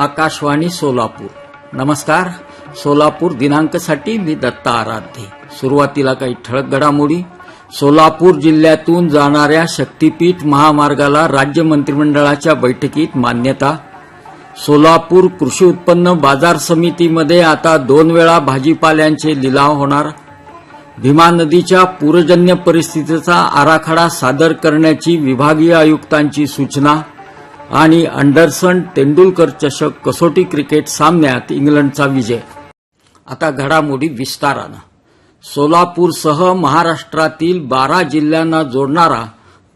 आकाशवाणी सोलापूर. नमस्कार. सोलापूर दिनांकसाठी मी दत्ता आराध्ये सुरुवातीला काही ठळक घडामोडी. सोलापूर जिल्ह्यातून जाणाऱ्या शक्तीपीठ महामार्गाला राज्य मंत्रिमंडळाच्या बैठकीत मान्यता. सोलापूर कृषी उत्पन्न बाजार समितीमध्ये आता दोन वेळा भाजीपाल्यांचे लिलाव होणार. भीमा नदीच्या पूरजन्य परिस्थितीचा आराखडा सादर करण्याची विभागीय आयुक्तांची सूचना. आणि अंडरसन तेंडुलकर चषक कसोटी क्रिकेट सामन्यात इंग्लंडचा विजय. आता घडामोडी विस्तारानं. सोलापूरसह महाराष्ट्रातील बारा जिल्ह्यांना जोडणारा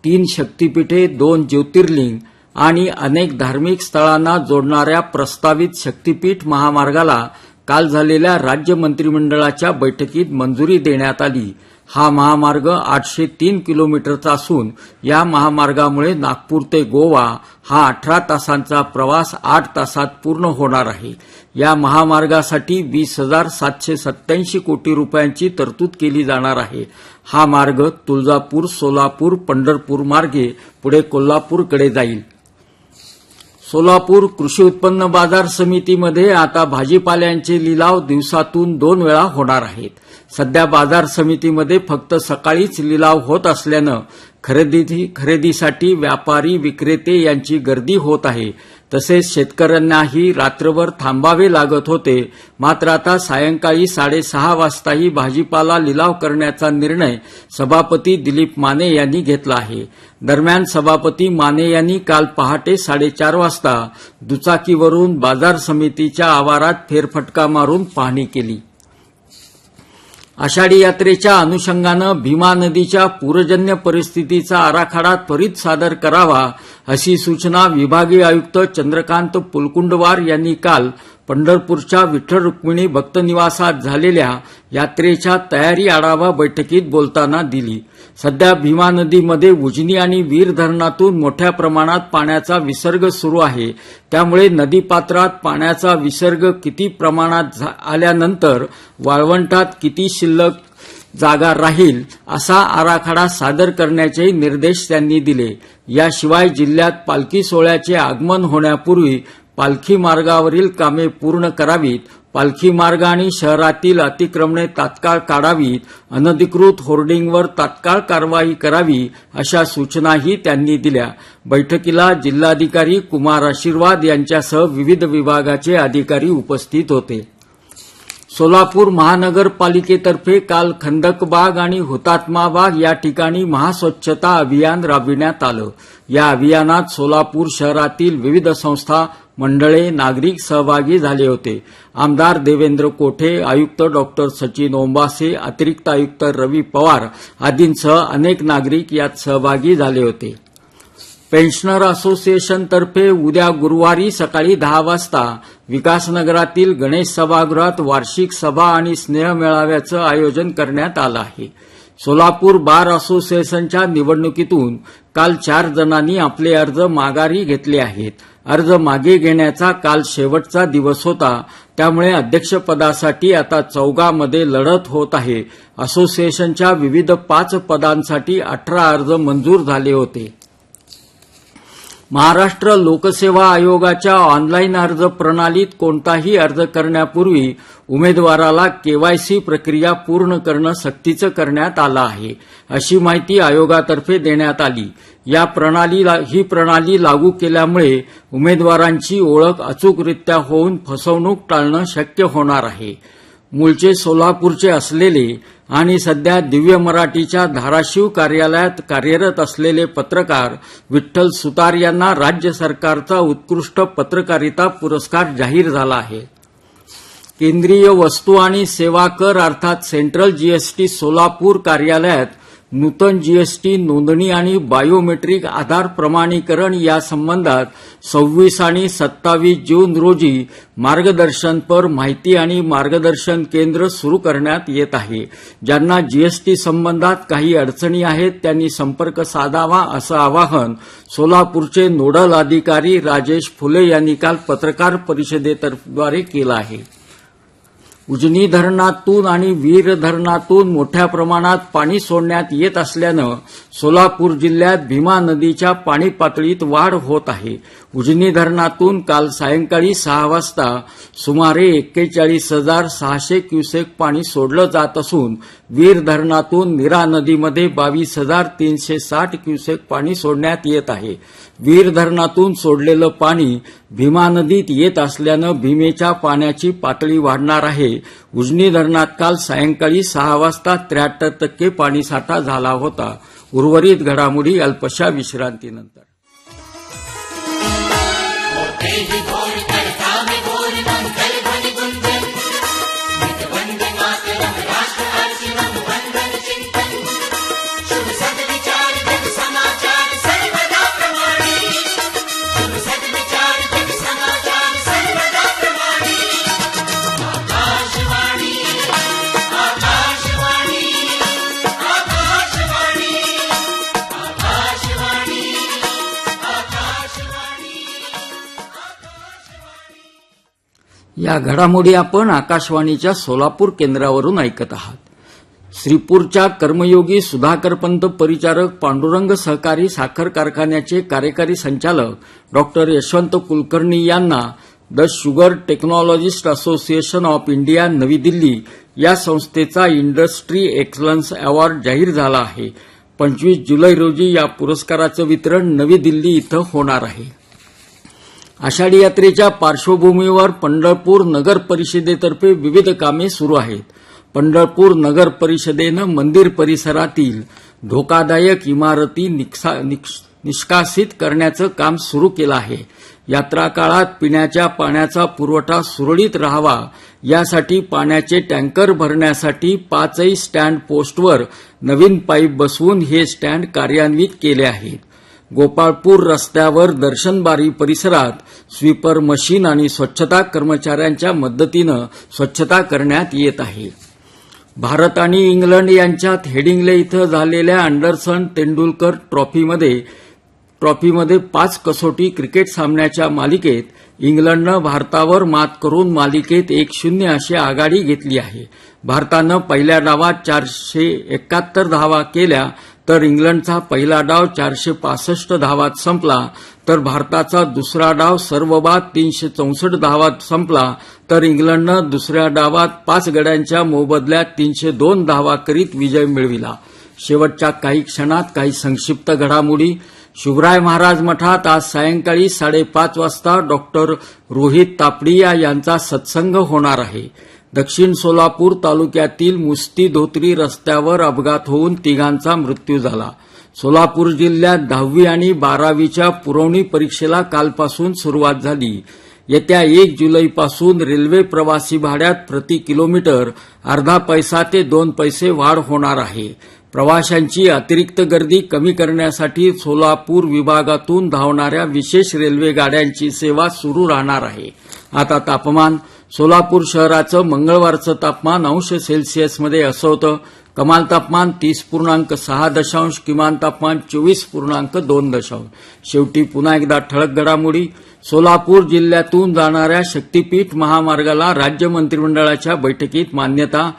तीन शक्तीपीठे दोन ज्योतिर्लिंग आणि अनेक धार्मिक स्थळांना जोडणाऱ्या प्रस्तावित शक्तीपीठ महामार्गाला काल झालेल्या राज्य मंत्रिमंडळाच्या बैठकीत मंजुरी देण्यात आली. हा महामार्ग आठशे तीन किलोमीटरचा असून या महामार्गामुळे नागपूर ते गोवा हा अठरा तासांचा प्रवास आठ तासात पूर्ण होणार आहे. या महामार्गासाठी वीस हजार सातशे सत्याऐंशी कोटी रुपयांची तरतूद केली जाणार आहे. हा मार्ग तुळजापूर सोलापूर पंढरपूर मार्गे पुढे कोल्हापूरकडे जाईल. सोलापूर कृषी उत्पन्न बाजार समितीमध्ये आता भाजीपाल्यांचे लिलाव दिवसातून दोन वेळा होणार आहेत. सध्या बाजार समितीमध्ये फक्त सकाळीच लिलाव होत असल्यानं खरेदी खरेदीसाठी व्यापारी विक्रेते यांची गर्दी होत आहे. तसेच शेतकऱ्यांनाही रात्रभर थांबावे लागत होते. मात्र आता सायंकाळी साडेसहा वाजताही भाजीपाला लिलाव करण्याचा निर्णय सभापती दिलीप माने यांनी घेतला आहे. दरम्यान सभापती माने यांनी काल पहाटे साडेचार वाजता दुचाकीवरून बाजार समितीच्या आवारात फेरफटका मारून पाहणी केली. आषाढी यात्रेच्या अनुषंगानं भीमा नदीच्या पूरजन्य परिस्थितीचा आराखडा त्वरित सादर करावा अशी सूचना विभागीय आयुक्त चंद्रकांत पुलकुंडवार यांनी काल पंढरपूरच्या विठ्ठल रुक्मिणी भक्तनिवासात झालेल्या यात्रेच्या तयारी आढावा बैठकीत बोलताना दिली. सध्या भीमा नदीमध्ये उजनी आणि वीर धरणातून मोठ्या प्रमाणात पाण्याचा विसर्ग सुरू आहे. त्यामुळे नदीपात्रात पाण्याचा विसर्ग किती प्रमाणात झा- आल्यानंतर वाळवंटात किती शिल्लक जागा राहील असा आराखडा सादर करण्याचे निर्देश त्यांनी दिले. याशिवाय जिल्ह्यात पालखी सोहळ्याचे आगमन होण्यापूर्वी पालखी मार्गावरील कामे पूर्ण करावीत. पालखी मार्ग आणि शहरातील अतिक्रमणे तात्काळ काढावीत. अनधिकृत होर्डिंगवर तात्काळ कारवाई करावी अशा सूचनाही त्यांनी दिल्या. बैठकीला जिल्हाधिकारी कुमार आशीर्वाद यांच्यासह विविध विभागाचे अधिकारी उपस्थित होते. सोलापूर महानगरपालिकेतर्फे काल खंदकबाग आणि हुतात्मा बाग या ठिकाणी महास्वच्छता अभियान राबविण्यात आलं. या अभियानात सोलापूर शहरातील विविध संस्था मंडळे नागरिक सहभागी झाले होते. आमदार देवेंद्र कोठे आयुक्त डॉक्टर सचिन ओंबासे अतिरिक्त आयुक्त रवी पवार आदींसह अनेक नागरिक यात सहभागी झाले होते. पेन्शनर असोसिएशनतर्फे उद्या गुरुवारी सकाळी दहा वाजता विकासनगरातील गणेश सभागृहात वार्षिक सभा आणि स्नेह मेळाव्याचं आयोजन करण्यात आलं आहे. सोलापूर बार असोसिएशनच्या निवडणुकीतून काल चार जणांनी आपले अर्ज माघारी घेतले आहेत. अर्ज मागे घेण्याचा काल शेवटचा दिवस होता. त्यामुळे अध्यक्षपदासाठी आता चौगामध्ये लढत होत आहे. असोसिएशनच्या विविध पाच पदांसाठी अठरा अर्ज मंजूर झाले होते. महाराष्ट्र लोकसेवा आयोगाच्या ऑनलाईन अर्ज प्रणालीत कोणताही अर्ज करण्यापूर्वी उमेदवाराला केवायसी प्रक्रिया पूर्ण करणं सक्तीचं करण्यात आलं आहे अशी माहिती आयोगातर्फे देण्यात आली. या प्रणालीला ही प्रणाली लागू केल्यामुळे उमेदवारांची ओळख अचूकरित्या होऊन फसवणूक टाळणं शक्य होणार आहे. मूळचे सोलापूरचे असलेले आणि सध्या दिव्य मराठीच्या धाराशिव कार्यालयात कार्यरत असलेले पत्रकार विठ्ठल सुतार यांना राज्य सरकारचा उत्कृष्ट पत्रकारिता पुरस्कार जाहीर झाला आहे. केंद्रीय वस्तू आणि सेवा कर अर्थात सेंट्रल जीएसटी सोलापूर कार्यालयात नूतन जीएसटी नोंदणी आणि बायोमेट्रिक आधार प्रमाणीकरण या संबंधात सव्वीस आणि सत्तावीस जून रोजी मार्गदर्शनपर माहिती आणि मार्गदर्शन केंद्र सुरू करण्यात येत आहे. ज्यांना जीएसटी संबंधात काही अडचणी आहेत त्यांनी संपर्क साधावा असं आवाहन सोलापूरचे नोडल अधिकारी राजेश फुले यांनी काल पत्रकार परिषदेद्वारे केलं आहे. उजनी धरणातून आणि वीर धरणातून मोठ्या प्रमाणात पाणी सोडण्यात येत असल्यानं सोलापूर जिल्ह्यात भीमा नदीच्या पाणी पातळीत वाढ होत आहे. उजनी धरणातून काल सायंकाळी सहा वाजता सुमारे एक्केचाळीस हजार सहाशे क्युसेक पाणी सोडलं जात असून वीर धरणातून निरा नदीमध्ये बावीस हजार तीनशे साठ क्युसेक पाणी सोडण्यात येत आहे. वीर धरणातून सोडलेलं पाणी भीमा नदीत येत असल्यानं भीमेच्या पाण्याची पातळी वाढणार आहे. उजनी धरणात काल सायंकाळी सहा वाजता त्र्याहत्तर टक्के पाणीसाठा झाला होता. उर्वरित घडामोडी अल्पशा विश्रांतीनंतर. Hey, या घडामोडी आपण आकाशवाणीच्या सोलापूर केंद्रावरून ऐकत आहात. श्रीपूरच्या कर्मयोगी सुधाकरपंत परिचारक पांडुरंग सहकारी साखर कारखान्याचे कार्यकारी संचालक डॉक्टर यशवंत कुलकर्णी यांना the sugar technologist association of India Navi Delhi या संस्थेचा इंडस्ट्री एक्सलन्स अवॉर्ड जाहीर झाला आहे. पंचवीस जुलै रोजी या पुरस्काराचं वितरण नवी दिल्ली इथं होणार आहे. आषाढी यात्रेच्या पार्श्वभूमीवर पंढरपूर नगर परिषदेतर्फे विविध कामे सुरू आहेत. पंढरपूर नगर परिषदेनं मंदिर परिसरातील धोकादायक इमारती निष्कासित करण्याचं काम सुरू केलं आहे. यात्रा काळात पिण्याच्या पाण्याचा पुरवठा सुरळीत राहावा यासाठी पाण्याचे टँकर भरण्यासाठी पाचही स्टँड पोस्टवर नवीन पाईप बसवून हे स्टँड कार्यान्वित केले आहेत. गोपाळपूर रस्त्यावर दर्शनबारी परिसरात स्वीपर मशीन आणि स्वच्छता कर्मचाऱ्यांच्या मदतीनं स्वच्छता करण्यात येत आहे. भारत आणि इंग्लंड यांच्यात हेडिंग्ले इथं झालेल्या अँडरसन तेंडुलकर ट्रॉफीमध्ये ट्रॉफीमध्ये पाच कसोटी क्रिकेट सामन्याच्या मालिकेत इंग्लंडनं भारतावर मात करून मालिकेत एक शून्य अशी आघाडी घेतली आहे. भारतानं पहिल्या डावात चारशे एकाहत्तर धावा केल्या तर इंग्लंडचा पहिला डाव चारशे पासष्ट धावात संपला तर भारताचा दुसरा डाव सर्व बाद तीनशे चौसष्ट धावात संपला तर इंग्लंडनं दुसऱ्या डावात पाच गड्यांच्या मोबदल्यात तीनशे दोन धावा करीत विजय मिळविला. शेवटच्या काही क्षणात काही संक्षिप्त घडामोडी. शिवराय महाराज मठात आज सायंकाळी साडेपाच वाजता डॉक्टर रोहित तापडिया यांचा सत्संग होणार आहे. दक्षिण सोलापूर तालुक्यातील मुस्ती धोत्री रस्त्यावर अपघात होऊन तिघांचा मृत्यू झाला. सोलापूर जिल्ह्यात दहावी आणि बारावीच्या पुरवणी परीक्षेला कालपासून सुरुवात झाली. येत्या एक जुलैपासून रेल्वे प्रवासी भाड्यात प्रति किलोमीटर अर्धा पैसा ते दोन पैसे वाढ होणार आहे. प्रवाशांची अतिरिक्त गर्दी कमी करण्यासाठी सोलापूर विभागातून धावणाऱ्या विशेष रेल्वे गाड्यांची सेवा सुरू राहणार आहे. आता तापमान सोलापूर शहराचं मंगळवारचं तापमान अंश सेल्सिअसमध्ये असं होतं. कमाल तापमान तीस पूर्णांक सहा दशांश किमान तापमान चोवीस पूर्णांक दोन दशांश. शेवटी पुन्हा एकदा ठळक घडामोडी. सोलापूर जिल्ह्यातून जाणाऱ्या शक्तीपीठ महामार्गाला राज्य मंत्रिमंडळाच्या बैठकीत मान्यता.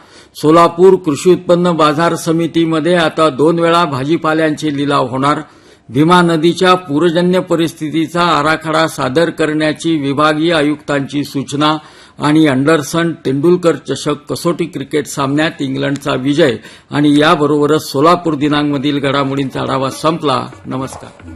सोलापूर कृषी उत्पन्न बाजार समितीमध्ये आता दोन वेळा भाजीपाल्यांचे लिलाव होणार. भीमा नदीच्या पूरजन्य परिस्थितीचा आराखडा सादर करण्याची विभागीय आयुक्तांची सूचना आणि अँडरसन तेंडुलकर चषक कसोटी क्रिकेट सामन्यात इंग्लंडचा विजय आणि याबरोबरच सोलापूर दिनांकमधील घडामोडींचा आढावा संपला. नमस्कार.